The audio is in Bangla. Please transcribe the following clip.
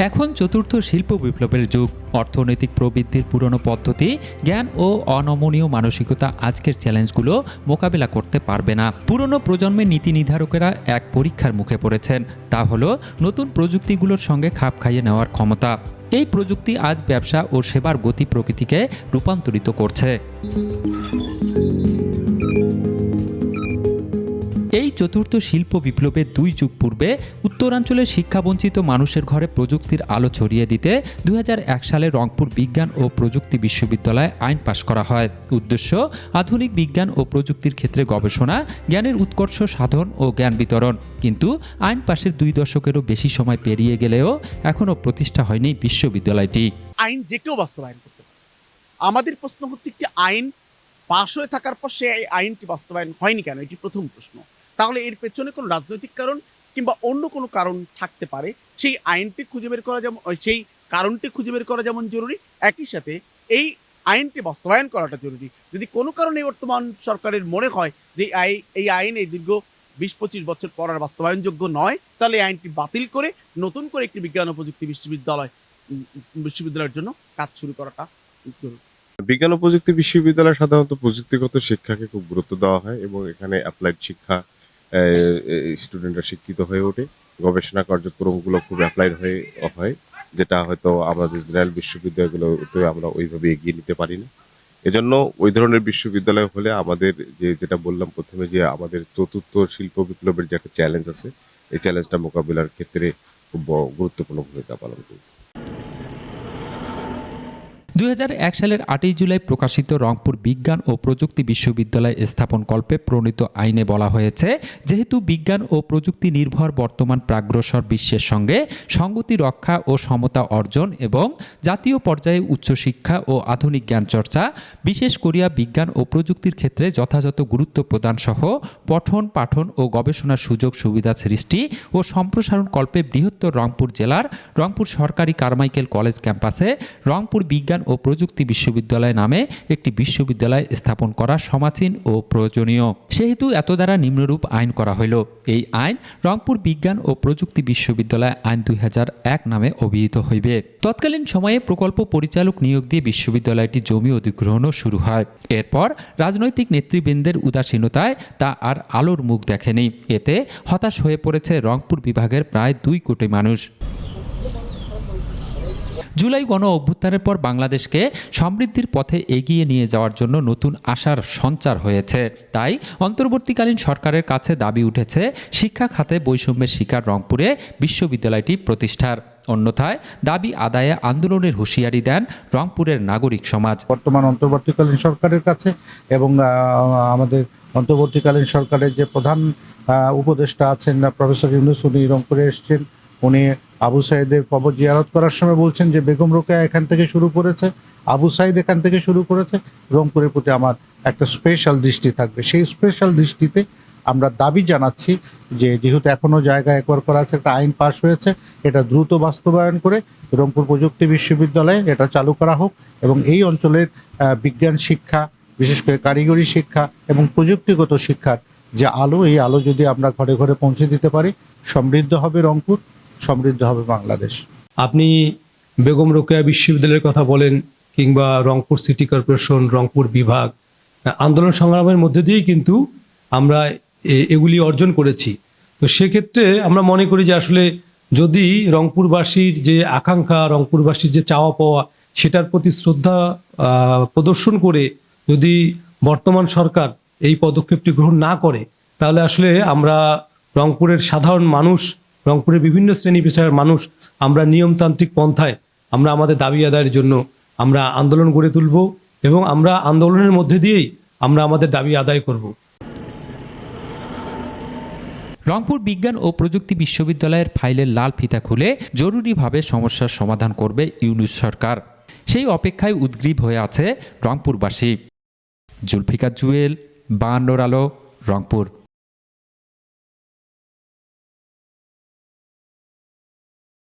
এখন চতুর্থ শিল্প বিপ্লবের যুগ। অর্থনৈতিক প্রবৃদ্ধির পুরনো পদ্ধতি, জ্ঞান ও অনমনীয় মানসিকতা আজকের চ্যালেঞ্জগুলো মোকাবেলা করতে পারবে না। পুরনো প্রজন্মের নীতি নির্ধারকেরা এক পরীক্ষার মুখে পড়েছেন। তা হলো, নতুন প্রযুক্তিগুলোর সঙ্গে খাপ খাইয়ে নেওয়ার ক্ষমতা। এই প্রযুক্তি আজ ব্যবসা ও সেবার গতি প্রকৃতিকে রূপান্তরিত করছে। এই চতুর্থ শিল্প বিপ্লবের দুই যুগ পূর্বে উত্তরাঞ্চলের শিক্ষাবঞ্চিত মানুষের ঘরে প্রযুক্তির আলো ছড়িয়ে দিতে দুই সালে রংপুর বিজ্ঞান ও প্রযুক্তি বিশ্ববিদ্যালয়ে আইন পাশ করা হয়। উদ্দেশ্য, আধুনিক বিজ্ঞান ও প্রযুক্তির ক্ষেত্রে গবেষণা, জ্ঞানের উৎকর্ষ সাধন ও জ্ঞান বিতরণ। কিন্তু আইন পাশের দুই দশকেরও বেশি সময় পেরিয়ে গেলেও এখনও প্রতিষ্ঠা হয়নি বিশ্ববিদ্যালয়টি। আইন যে কেউ বাস্তবায়ন করতে পারে। আমাদের প্রশ্ন হচ্ছে একটি আইন পাশ হয়ে থাকার পর সে আইনটি বাস্তবায়ন হয়নি কেন? এটি প্রথম প্রশ্ন। তাহলে এর পেছনে কোনো রাজনৈতিক কারণ কিংবা অন্য কোনো কারণ থাকতে পারে? সেই আইনটি খুঁজে বের করা যেমন সেই কারণটি খুঁজে বের করা যেমন জরুরি, একই সাথে এই আইনটি বাস্তবায়ন করাটা জরুরি। যদি কোনো কারণে বর্তমান সরকারের মনে হয় যে আই- এই আইন এই দীর্ঘ বিশ পঁচিশ বছর পর আর বাস্তবায়নযোগ্য নয়, তাহলে এই আইনটি বাতিল করে নতুন করে একটি বিজ্ঞান ও প্রযুক্তি বিশ্ববিদ্যালয় বিশ্ববিদ্যালয়ের জন্য কাজ শুরু করাটা জরুরি। বিজ্ঞান ও প্রযুক্তি বিশ্ববিদ্যালয় সাধারণত প্রযুক্তিগত শিক্ষাকে খুব গুরুত্ব দেওয়া হয় এবং এখানে অ্যাপ্লাইড শিক্ষা স্টুডেন্টরা শিক্ষিত হয়ে ওঠে। গবেষণা কার্যক্রমগুলো খুব অ্যাপ্লাইড হয়ে হয়, যেটা হয়তো আমাদের জেনারেল বিশ্ববিদ্যালয়গুলোতে আমরা ওইভাবে এগিয়ে নিতে পারি না এজন্য ওই ধরনের বিশ্ববিদ্যালয় হলে আমাদের যে, যেটা বললাম প্রথমে যে, আমাদের চতুর্থ শিল্প বিপ্লবের যে একটা চ্যালেঞ্জ আছে, এই চ্যালেঞ্জটা মোকাবিলার ক্ষেত্রে খুব গুরুত্বপূর্ণ ভূমিকা পালন করবে। দুই হাজার এক সালের আটই জুলাই প্রকাশিত রংপুর বিজ্ঞান ও প্রযুক্তি বিশ্ববিদ্যালয় স্থাপন কল্পে প্রণীত আইনে বলা হয়েছে, যেহেতু বিজ্ঞান ও প্রযুক্তি নির্ভর বর্তমান প্রাগ্রসর বিশ্বের সঙ্গে সঙ্গতি রক্ষা ও সমতা অর্জন এবং জাতীয় পর্যায়ে উচ্চশিক্ষা ও আধুনিক জ্ঞান চর্চা বিশেষ করিয়া বিজ্ঞান ও প্রযুক্তির ক্ষেত্রে যথাযথ গুরুত্ব প্রদান সহ পঠন, পাঠন ও গবেষণার সুযোগ সুবিধা সৃষ্টি ও সম্প্রসারণ কল্পে বৃহত্তর রংপুর জেলার রংপুর সরকারি কারমাইকেল কলেজ ক্যাম্পাসে রংপুর বিজ্ঞান প্রযুক্তি বিশ্ববিদ্যালয় নামে একটি বিশ্ববিদ্যালয় স্থাপন করা সমাচীন ও প্রয়োজনীয়। সেহেতু এত দ্বারা নিম্নরূপ আইন করা হইল। এই আইন রংপুর বিজ্ঞান ও প্রযুক্তি বিশ্ববিদ্যালয় আইন দু হাজার এক নামে অভিহিত হইবে। তৎকালীন সময়ে প্রকল্প পরিচালক নিয়োগ দিয়ে বিশ্ববিদ্যালয়টি জমি অধিগ্রহণও শুরু হয়। এরপর রাজনৈতিক নেতৃবৃন্দের উদাসীনতায় তা আর আলোর মুখ দেখেনি। এতে হতাশ হয়ে পড়েছে রংপুর বিভাগের প্রায় দুই কোটি মানুষ। জুলাই গণ অভ্যুত্থানের পর বাংলাদেশকে সমৃদ্ধির পথে এগিয়ে নিয়ে যাওয়ার জন্য নতুন আশার সঞ্চার হয়েছে। তাই অন্তর্বর্তীকালীন সরকারের কাছে দাবি উঠেছে শিক্ষা খাতে বৈষম্যের শিকার রংপুরে বিশ্ববিদ্যালয়টি প্রতিষ্ঠার। অন্যথায় দাবি আদায়ে আন্দোলনের হুঁশিয়ারি দেন রংপুরের নাগরিক সমাজ। বর্তমান অন্তর্বর্তীকালীন সরকারের কাছে এবং আমাদের অন্তর্বর্তীকালীন সরকারের যে প্রধান উপদেষ্টা আছেন প্রফেসর ইউনুস, উনি রংপুরে এসছেন। উনি আবু সাইদের কবর জিয়ারত করার সময় বলছেন যে বেগম রোকেয়া এখান থেকে শুরু করেছে, আবু সাইদ এখান থেকে শুরু করেছে, রংপুরের প্রতি আমার একটা স্পেশাল দৃষ্টি থাকবে। সেই স্পেশাল দৃষ্টিতে আমরা দাবি জানাচ্ছি যে যেহেতু এখনও জায়গা একবার করা আছে, একটা আইন পাশ হয়েছে, এটা দ্রুত বাস্তবায়ন করে রংপুর প্রযুক্তি বিশ্ববিদ্যালয়ে এটা চালু করা হোক এবং এই অঞ্চলের বিজ্ঞান শিক্ষা, বিশেষ করে কারিগরি শিক্ষা এবং প্রযুক্তিগত শিক্ষার যে আলো, এই আলো যদি আমরা ঘরে ঘরে পৌঁছে দিতে পারি, সমৃদ্ধ হবে রংপুর। সমৃদ্ধ হবে বাংলাদেশ। আপনি বেগম রোকেয়া বিশ্ববিদ্যালয়ের কথা বলেন কিংবা রংপুর সিটি কর্পোরেশন, রংপুর বিভাগ, আন্দোলন সংগ্রামের মধ্যে দিয়েই কিন্তু আমরা এগুলি অর্জন করেছি। তো সেক্ষেত্রে আমরা মনে করি যে আসলে যদি রংপুরবাসীর যে আকাঙ্ক্ষা, রংপুরবাসীর যে চাওয়া পাওয়া, সেটার প্রতি শ্রদ্ধা প্রদর্শন করে যদি বর্তমান সরকার এই পদক্ষেপটি গ্রহণ না করে, তাহলে আসলে আমরা রংপুরের সাধারণ মানুষ রংপুরের বিভিন্ন শ্রেণি পেশার মানুষ আমরা নিয়মতান্ত্রিক পন্থায় আমরা আমাদের দাবি আদায়ের জন্য আমরা আন্দোলন গড়ে তুলব এবং আমরা আন্দোলনের মধ্যে দিয়েই আমরা আমাদের দাবি আদায় করব। রংপুর বিজ্ঞান ও প্রযুক্তি বিশ্ববিদ্যালয়ের ফাইলের লাল ফিতা খুলে জরুরিভাবে সমস্যার সমাধান করবে ইউনুস সরকার। সেই অপেক্ষায় উদ্গ্রীব হয়ে আছে রংপুরবাসী। জুলফিকার জুয়েল, বায়ান্নর আলো, রংপুর।